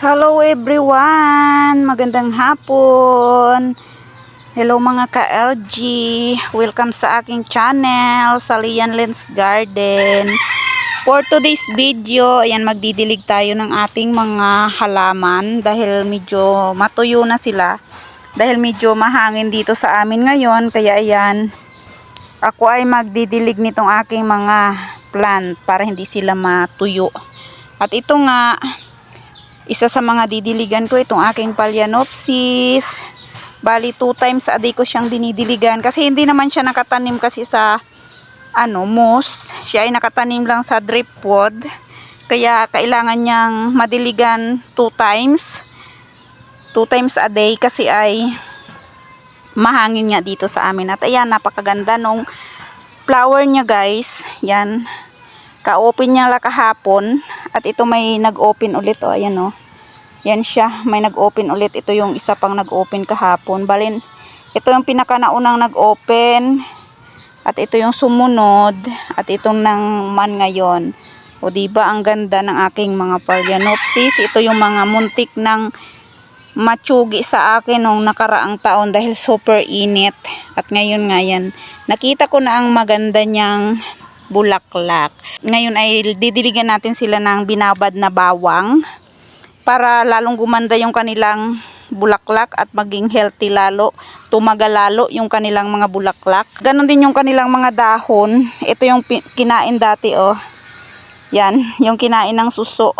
Hello everyone! Magandang hapon! Hello mga ka-LG! Welcome sa aking channel, Salian Lens Garden. For today's video, ayan magdidilig tayo ng ating mga halaman dahil medyo matuyo na sila. Dahil medyo mahangin dito sa amin ngayon, kaya ayan, ako ay magdidilig nitong aking mga plant para hindi sila matuyo. At ito nga, isa sa mga didiligan ko itong aking Phalaenopsis. Bali, two times a day ko siyang dinidiligan. Kasi hindi naman siya nakatanim kasi sa ano, moss. Siya ay nakatanim lang sa dripwood. Kaya kailangan niyang madiligan two times. Two times a day kasi ay mahangin nga dito sa amin. At ayan, napakaganda nung flower niya guys. Yan. Ka-open niya lang kahapon. At ito may nag-open ulit. O, ayan o. Yan siya. May nag-open ulit. Ito yung isa pang nag-open kahapon. Balin, ito yung pinakanaunang nag-open. At ito yung sumunod. At itong nang man ngayon. O diba ang ganda ng aking mga Phalaenopsis. Ito yung mga muntik ng matsugi sa akin nung nakaraang taon dahil super init. At ngayon nga yan, nakita ko na ang maganda niyang bulaklak. Ngayon ay didiligan natin sila ng binabad na bawang para lalong gumanda yung kanilang bulaklak at maging healthy lalo, tumagal lalo yung kanilang mga bulaklak. Ganon din yung kanilang mga dahon. Ito yung kinain dati oh. Yan, yung kinain ng suso.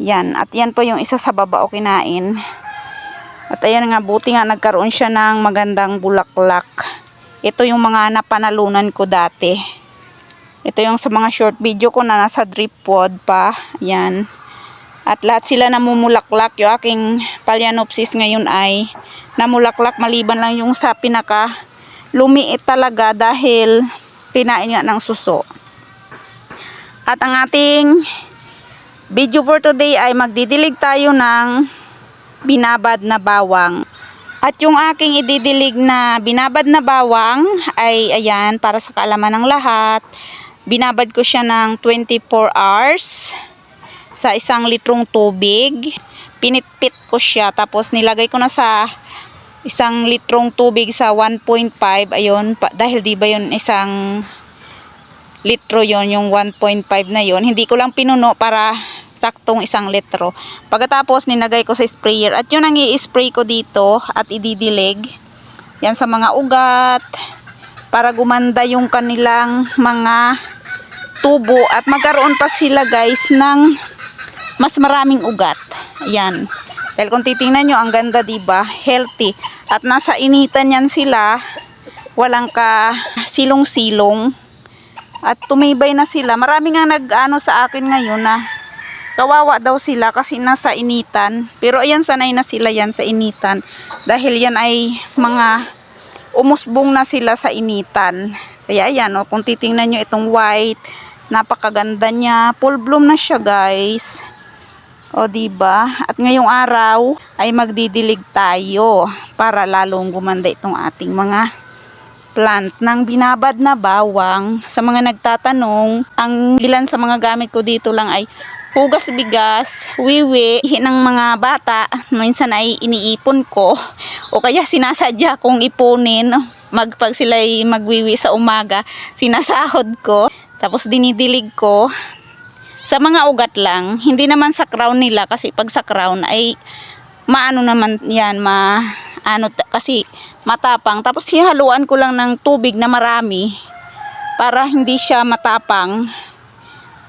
Yan, at yan po yung isa sa baba o kinain. At ayan nga, buti nga nagkaroon siya ng magandang bulaklak. Ito yung mga napanalunan ko dati. Ito yung sa mga short video ko na nasa dripwood pa. Yan. At lahat sila namumulaklak. Yung aking Phalaenopsis ngayon ay namulaklak maliban lang yung sa pinaka lumiit talaga dahil pinain nga ng suso. At ang ating video for today ay magdidilig tayo ng binabad na bawang. At yung aking ididilig na binabad na bawang ay ayan para sa kaalaman ng lahat. Binabad ko siya ng 24 hours sa isang litrong tubig. Pinitpit ko siya tapos nilagay ko na sa isang litrong tubig sa 1.5 ayun pa, dahil di ba yun isang litro yon yung 1.5 na yon hindi ko lang pinuno para saktong isang litro. Pagkatapos ninagay ko sa sprayer. At yun ang i-spray ko dito at ididilig. Yan sa mga ugat para gumanda yung kanilang mga tubo at magkaroon pa sila guys ng mas maraming ugat yan dahil kung titingnan nyo ang ganda diba healthy at nasa initan yan sila walang ka silong-silong at tumibay na sila. Marami nga nag-ano sa akin ngayon na kawawa daw sila kasi nasa initan. Pero ayan sanay na sila yan sa initan. Dahil yan ay mga umusbong na sila sa initan. Kaya ayan o, kung titingnan nyo itong white, napakaganda niya. Full bloom na siya guys. O di ba? At ngayong araw ay magdidilig tayo para lalong gumanda itong ating mga plant ng binabad na bawang. Sa mga nagtatanong, ang ilan sa mga gamit ko dito lang ay hugas bigas, wiwi, ng mga bata. Minsan ay iniipon ko o kaya sinasadya kong ipunin magpag sila ay magwiwi sa umaga, sinasahod ko. Tapos dinidilig ko sa mga ugat lang, hindi naman sa crown nila kasi pag sa crown ay maano naman yan, ma ano kasi matapang. Tapos hihaluan ko lang ng tubig na marami para hindi siya matapang.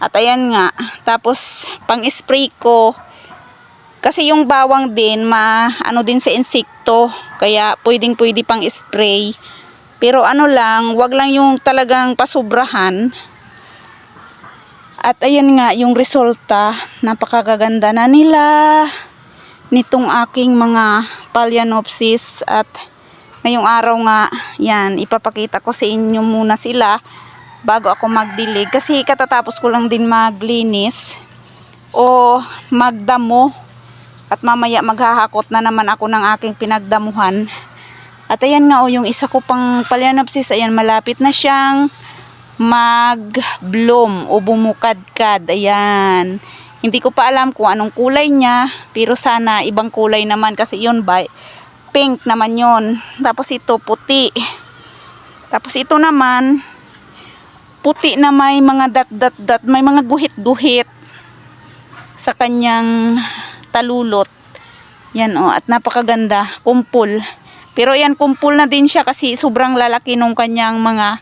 At ayan nga, tapos pang-spray ko kasi yung bawang din ma ano din sa insekto, kaya pwedeng pwede pang spray. Pero ano lang, wag lang yung talagang pasubrahan. At ayan nga yung resulta, napakaganda na nila nitong aking mga Phalaenopsis at ngayong araw nga yan ipapakita ko sa inyo muna sila bago ako magdilig. Kasi katatapos ko lang din maglinis o magdamo. At mamaya maghahakot na naman ako ng aking pinagdamuhan. At ayan nga o yung isa ko pang Phalaenopsis ayan malapit na siyang mag bloom o bumukadkad ayan Hindi ko pa alam kung anong kulay niya, pero sana ibang kulay naman kasi yun ba, pink naman yun. Tapos ito puti. Tapos ito naman, puti na may mga dot dot dot, may mga guhit-guhit sa kanyang talulot. Yan oh, at napakaganda, kumpul. Pero yan kumpul na din siya kasi sobrang lalaki nung kanyang mga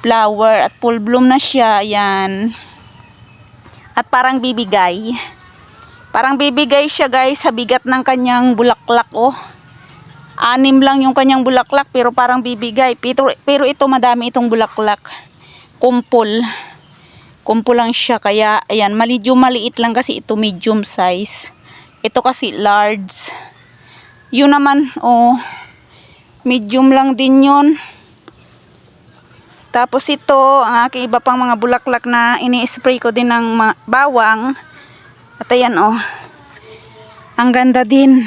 flower at full bloom na siya. Yan. At parang bibigay. Parang bibigay siya guys sa bigat ng kanyang bulaklak oh. Anim lang yung kanyang bulaklak pero parang bibigay. Pero, pero ito madami itong bulaklak. Kumpul. Kumpul lang siya kaya ayan, medyo maliit lang kasi ito medium size. Ito kasi large. Yun naman oh medium lang din yun. Tapos ito, ang aking iba pang mga bulaklak na ini-spray ko din ng bawang. At ayan oh. Ang ganda din.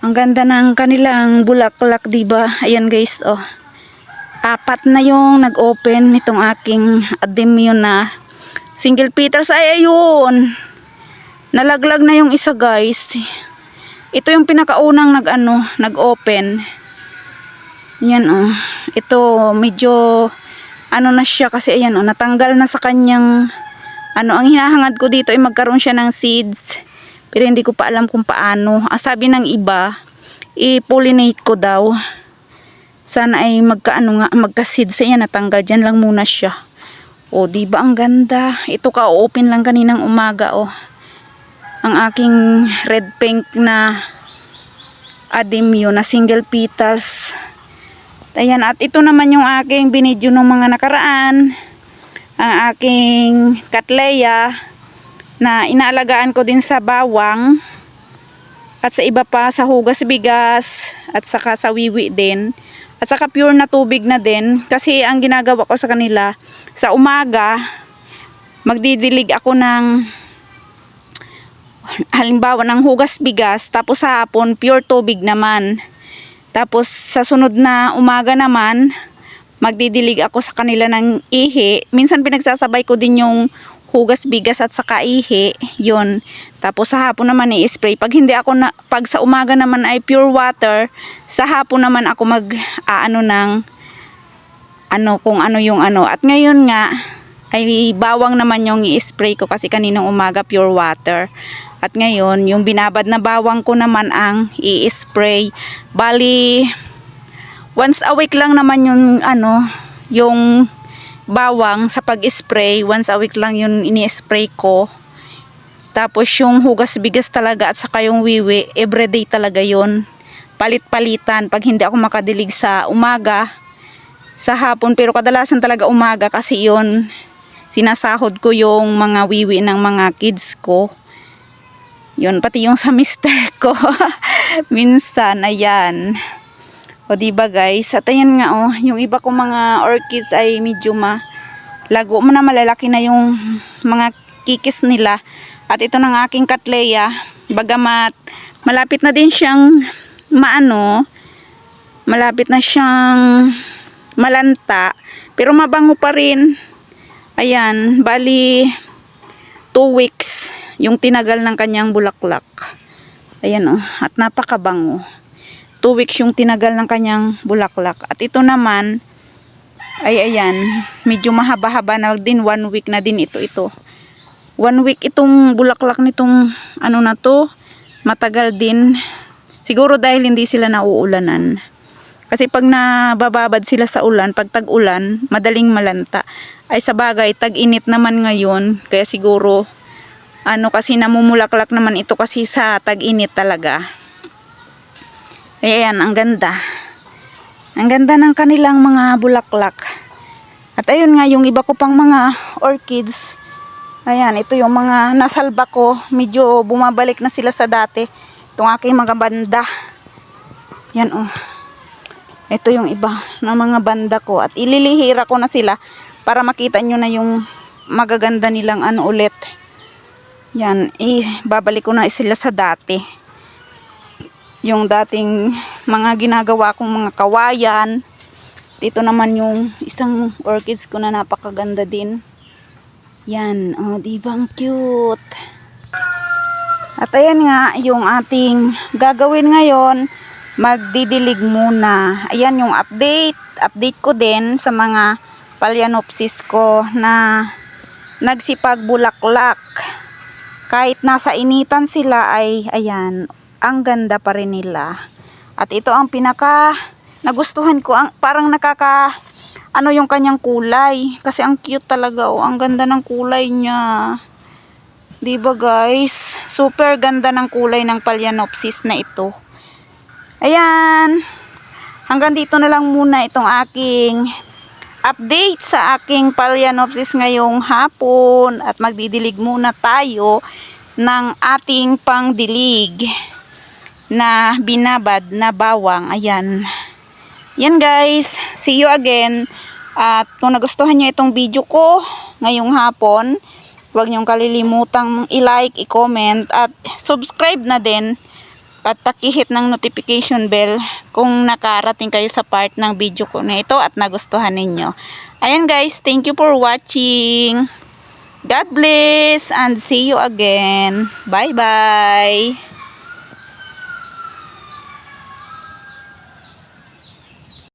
Ang ganda ng kanilang bulaklak, 'di ba? Ayan guys, oh. Apat na yung nag-open nitong aking ademio na single petals. Ay, ayun. Nalaglag na yung isa, guys. Ito yung pinakaunang nag-ano, nag-open. Yan oh. Ito medyo ano na siya kasi ayan oh, natanggal na sa kanyang ano, ang hinahangad ko dito ay magkaroon siya ng seeds. Pero hindi ko pa alam kung paano. Ang sabi ng iba, i-pollinate ko daw. Sana ay magkaano nga, magka-seeds siya natanggal diyan lang muna siya. O, di ba ang ganda? Ito ka open lang kaninang umaga oh. Ang aking red pink na ademio na single petals. Ayan, at ito naman yung aking binidyo ng mga nakaraan. Ang aking katleya na inaalagaan ko din sa bawang at sa iba pa sa hugas bigas at saka sa wiwi din. At saka pure na tubig na din kasi ang ginagawa ko sa kanila sa umaga magdidilig ako ng halimbawa ng hugas bigas tapos sa hapon pure tubig naman. Tapos sa sunod na umaga naman, magdidilig ako sa kanila ng ihi. Minsan pinagsasabay ko din yung hugas bigas at saka ihi, yun. Tapos sa hapon naman i-spray. Pag hindi ako na, pag sa umaga naman ay pure water, sa hapon naman ako mag aano ng ano kung ano yung ano. At ngayon nga ay bawang naman yung i-spray ko kasi kaninang umaga pure water. At ngayon, yung binabad na bawang ko naman ang i-spray. Bali, once a week lang naman yung ano, yung bawang sa pag-spray. Once a week lang yun ini-spray ko. Tapos yung hugas bigas talaga at saka yung wiwi, everyday talaga yun. Palit-palitan pag hindi ako makadilig sa umaga, sa hapon. Pero kadalasan talaga umaga kasi yun, sinasahod ko yung mga wiwi ng mga kids ko. Yun, pati yung sa mister ko. Minsan, ayan. O, di ba guys? At ayan nga, oh, yung iba kong mga orchids ay medyo ma lago mo na malalaki na yung mga kikis nila. At ito ng aking katleya, bagamat malapit na din siyang maano, malapit na siyang malanta, pero mabango pa rin. Ayan, bali 2 weeks yung tinagal ng kanyang bulaklak. Ayan oh, at napakabango. 2 weeks yung tinagal ng kanyang bulaklak. At ito naman, ay ayan, medyo mahaba-haba na din, 1 week na din ito ito. 1 week itong bulaklak nitong ano na to, matagal din. Siguro dahil hindi sila nauulanan. Kasi pag nabababad sila sa ulan, pag tag-ulan, madaling malanta. Ay sa bagay, tag-init naman ngayon, kaya siguro ano kasi namumulaklak naman ito kasi sa tag-init talaga. Ayan, ang ganda. Ang ganda ng kanilang mga bulaklak. At ayun nga, yung iba ko pang mga orchids. Ayan, ito yung mga nasalba ko. Medyo bumabalik na sila sa dati. Itong aking mga banda. Yan oh. Ito yung iba ng mga banda ko. At ililihira ko na sila para makita nyo na yung magaganda nilang ano ulit. Yan, eh, babalik ko na sila sa dati. Yung dating mga ginagawa kong mga kawayan. Dito naman yung isang orchids ko na napakaganda din. Yan, oh, di ba cute? At ayan nga, yung ating gagawin ngayon, magdidilig muna. Ayan yung update. Update ko din sa mga Phalaenopsis ko na nagsipagbulaklak. Kahit nasa initan sila ay, ayan, ang ganda pa rin nila. At ito ang pinaka nagustuhan ko. Ang, parang nakaka, ano yung kanyang kulay. Kasi ang cute talaga. Oh, ang ganda ng kulay niya. 'Di ba guys? Super ganda ng kulay ng Phalaenopsis na ito. Ayan. Hanggang dito na lang muna itong aking update sa aking Phalaenopsis ngayong hapon at magdidilig muna tayo ng ating pangdilig na binabad na bawang. Ayan. Yan guys. See you again. At kung nagustuhan nyo itong video ko ngayong hapon, Huwag niyong kalilimutang i-like, i-comment at subscribe na din at pakihit ng notification bell kung nakarating kayo sa part ng video ko na ito at nagustuhan ninyo. Ayan guys, thank you for watching. God bless and see you again. Bye bye.